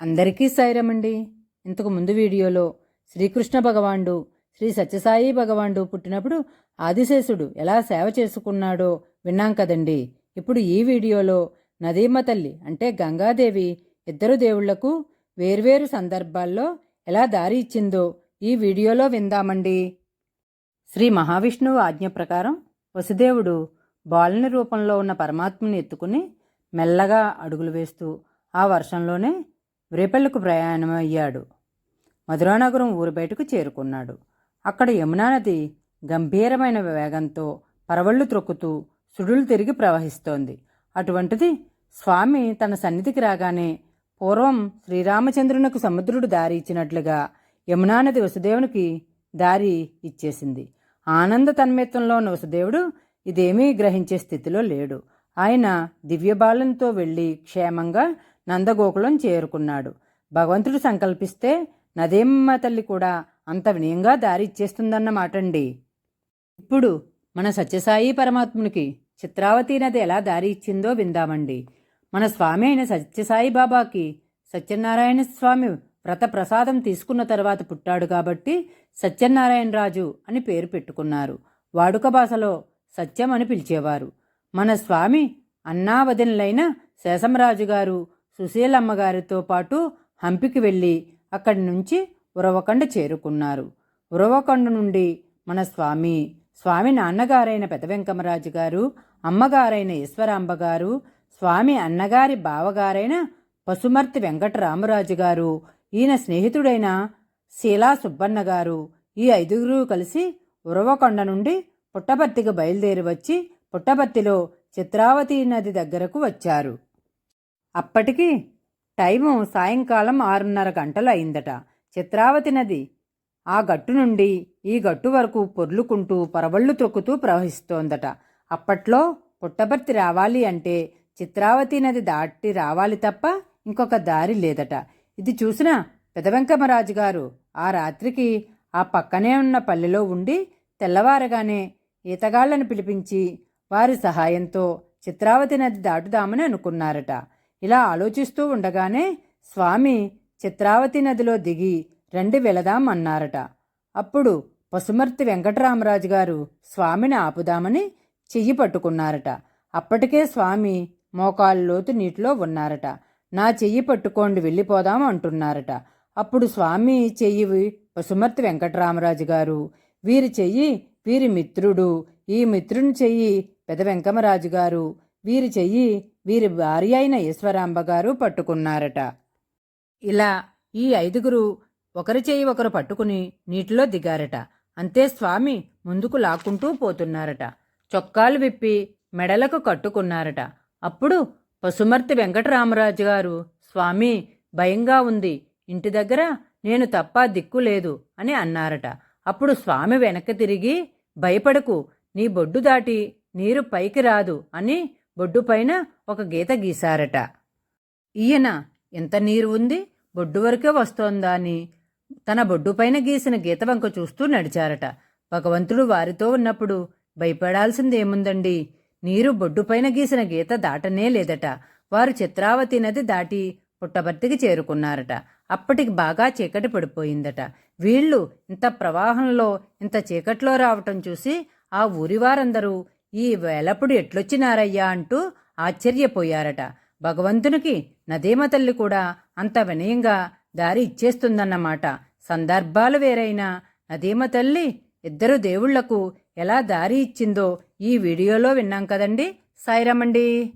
అందరికీ సాయిరమండి. ఇంతకు ముందు వీడియోలో శ్రీకృష్ణ భగవానుడు శ్రీ సత్యసాయి భగవానుడు పుట్టినప్పుడు ఆదిశేషుడు ఎలా సేవ చేసుకున్నాడో విన్నాం కదండి. ఇప్పుడు ఈ వీడియోలో నదీమ తల్లి అంటే గంగాదేవి ఇద్దరు దేవుళ్ళకు వేర్వేరు సందర్భాల్లో ఎలా దారి ఇచ్చిందో ఈ వీడియోలో విందామండి. శ్రీ మహావిష్ణువు ఆజ్ఞ ప్రకారం వసుదేవుడు బాలుని రూపంలో ఉన్న పరమాత్మని ఎత్తుకుని మెల్లగా అడుగులు వేస్తూ ఆ వర్షంలోనే రేపల్లకు ప్రయాణం అయ్యాడు మధురానగరం ఊరు బయటకు చేరుకున్నాడు. అక్కడ యమునా నది గంభీరమైన వేగంతో పరవళ్ళు త్రొక్కుతూ సుడులు తిరిగి ప్రవహిస్తోంది. అటువంటిది స్వామి తన సన్నిధికి రాగానే పూర్వం శ్రీరామచంద్రునకు సముద్రుడు దారి ఇచ్చినట్లుగా యమునా నది వసుదేవునికి దారి ఇచ్చేసింది. ఆనంద తన్మయత్వంలో ఉన్న వసుదేవుడు ఇదేమీ గ్రహించే స్థితిలో లేడు. ఆయన దివ్యబాలంతో వెళ్ళి క్షేమంగా నందగోకులం చేరుకున్నాడు. భగవంతుడు సంకల్పిస్తే నదేమ్మ తల్లి కూడా అంత వినయంగా దారి ఇచ్చేస్తుందన్నమాటండి. ఇప్పుడు మన సత్యసాయి పరమాత్మునికి చిత్రావతి నది ఎలా దారి ఇచ్చిందో విందామండి. మన స్వామి అయిన సత్యసాయి బాబాకి సత్యనారాయణ స్వామి వ్రత ప్రసాదం తీసుకున్న తర్వాత పుట్టాడు కాబట్టి సత్యనారాయణ రాజు అని పేరు పెట్టుకున్నారు. వాడుక భాషలో సత్యం అని పిలిచేవారు. మన స్వామి అన్నావదినులైన శేషంరాజు గారు సుశీలమ్మ గారితో పాటు హంపికి వెళ్ళి అక్కడి నుంచి ఉరవకొండ చేరుకున్నారు. ఉరవకొండ నుండి మన స్వామి స్వామి నాన్నగారైన పెద వెంకమరాజు గారు అమ్మగారైన ఈశ్వరాంబ గారు స్వామి అన్నగారి బావగారైన పశుమర్తి వెంకటరామరాజు గారు ఈయన స్నేహితుడైన శీలా సుబ్బన్న గారు ఈ ఐదుగురు కలిసి ఉరవకొండ నుండి పుట్టపర్తికి బయలుదేరి వచ్చి పుట్టపర్తిలో చిత్రావతి నది దగ్గరకు వచ్చారు. అప్పటికి టైము సాయంకాలం ఆరున్నర గంటలు అయిందట చిత్రావతి నది ఆ గట్టు నుండి ఈ గట్టు వరకు పొర్లుకుంటూ పరవళ్ళు త్రొక్కుతూ ప్రవహిస్తోందట. అప్పట్లో పుట్టపర్తి రావాలి అంటే చిత్రావతి నది దాటి రావాలి తప్ప ఇంకొక దారి లేదట. ఇది చూసిన పెదవెంకమరాజు గారు ఆ రాత్రికి ఆ పక్కనే ఉన్న పల్లెలో ఉండి తెల్లవారగానే ఈతగాళ్ళను పిలిపించి వారి సహాయంతో చిత్రావతి నది దాటుదామని అనుకున్నారట. ఇలా ఆలోచిస్తూ ఉండగానే స్వామి చిత్రావతి నదిలో దిగి రండి వెళదాం అన్నారట. అప్పుడు పశుమర్తి వెంకటరామరాజు గారు స్వామిని ఆపుదామని చెయ్యి పట్టుకున్నారట. అప్పటికే స్వామి మోకాలు లోతు నీటిలో ఉన్నారట. నా చెయ్యి పట్టుకోండి వెళ్ళిపోదాం అంటున్నారట. అప్పుడు స్వామి చెయ్యి పశుమర్తి వెంకటరామరాజు గారు వీరి చెయ్యి వీరి మిత్రుడు ఈ మిత్రుని చెయ్యి పెద వెంకమరాజు గారు వీరి చెయ్యి వీరి భార్య అయిన ఈశ్వరాంబ గారు పట్టుకున్నారట. ఇలా ఈ ఐదుగురు ఒకరి చేయి ఒకరు పట్టుకుని నీటిలో దిగారట. అంతే స్వామి ముందుకు లాక్కుంటూ పోతున్నారట. చొక్కాలు విప్పి మెడలకు కట్టుకున్నారట. అప్పుడు పశుమర్తి వెంకటరామరాజు గారు స్వామి భయంగా ఉంది. ఇంటి దగ్గర నేను తప్ప దిక్కు లేదు అని అన్నారట. అప్పుడు స్వామి వెనక్కి తిరిగి భయపడకు. నీ బొడ్డు దాటి నీరు పైకి రాదు అని బొడ్డుపైన ఒక గీత గీశారట. ఈయన ఎంత నీరు ఉంది బొడ్డు వరకే వస్తోందా అని తన బొడ్డుపైన గీసిన గీత వంక చూస్తూ నడిచారట. భగవంతుడు వారితో ఉన్నప్పుడు భయపడాల్సిందేముందండి? నీరు బొడ్డుపైన గీసిన గీత దాటనే లేదట. వారు చిత్రావతి నది దాటి పుట్టబర్తికి చేరుకున్నారట. అప్పటికి బాగా చీకటి పడిపోయిందట. వీళ్ళు ఇంత ప్రవాహంలో ఇంత చీకట్లో రావటం చూసి ఆ ఊరివారందరూ ఈ వేలప్పుడు ఎట్లొచ్చినారయ్యా అంటూ ఆశ్చర్యపోయారట. భగవంతునికి నదీమ తల్లి కూడా అంత వినయంగా దారి ఇచ్చేస్తుందన్నమాట. సందర్భాలు వేరైనా నదీమ తల్లి ఇద్దరు దేవుళ్ళకు ఎలా దారి ఇచ్చిందో ఈ వీడియోలో విన్నాం కదండి. సాయిరామండి.